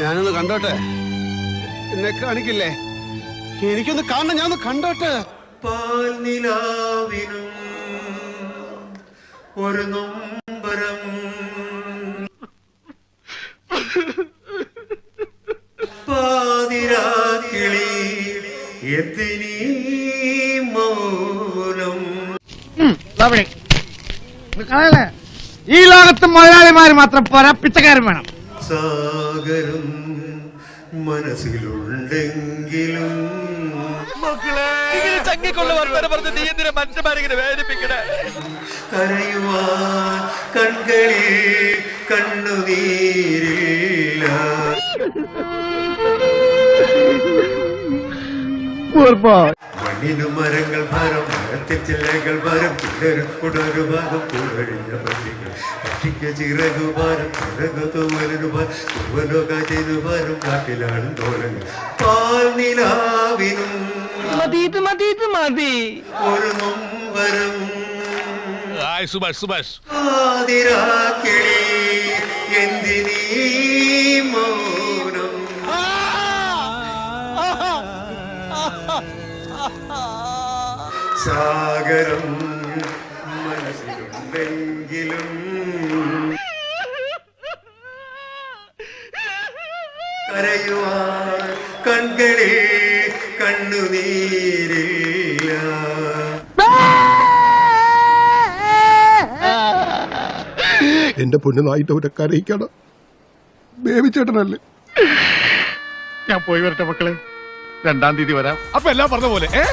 ഞാനൊന്ന് കണ്ടോട്ടെ? എന്നെ കാണിക്കില്ലേ? എനിക്കൊന്ന് കാണണം ഞാനൊന്ന് കണ്ടോട്ടെ? ഒരു നൊമ്പരം. പാതിരാക്കിളി എത്തിനീ മൗനം. ഈ ലോകത്ത് മലയാളിമാർ മാത്രം പോരാ പിച്ചക്കാരും വേണം. സാഗരം മനസ്സിലുണ്ടെങ്കിലും കരയുവാൻ കൺകളിൽ കണ്ണുനീരില്ല. മണ്ണിനു മരങ്ങൾ ഭാരം മരത്തിൽ ചില്ലകൾ ഭാരം ഉടൊരു ഭാഗം പുഴഴിഞ്ഞ പട്ടികൾ. പക്ഷിക്ക് ചിറകു ഭാരം ചിറകു തൂവലിനു ഭാരം തൂവലോ കാറ്റിനു ഭാരം കാട്ടിലാണ് തോളങ്ങൾ പാൽനിലാവിനും മതി ഇത് മതി ഇത് മതി. ഒരു നൊമ്പരം സുഭാഷ് സുഭാഷ്. ആതിരാക്കിളി സാഗരം മനസ്സിലുണ്ടെങ്കിലും കരയുവാൻ കൺകളിൽ കണ്ണുനീരില്ല. എന്റെ പൊന്നു നായിട്ടവരെ കരയിക്കണം. ബേബിച്ചേട്ടനല്ലേ ഞാൻ പോയി വരട്ടെ മക്കളെ. രണ്ടാം തീയതി വരാം. അപ്പൊ എല്ലാം പറഞ്ഞ പോലെ ഏ?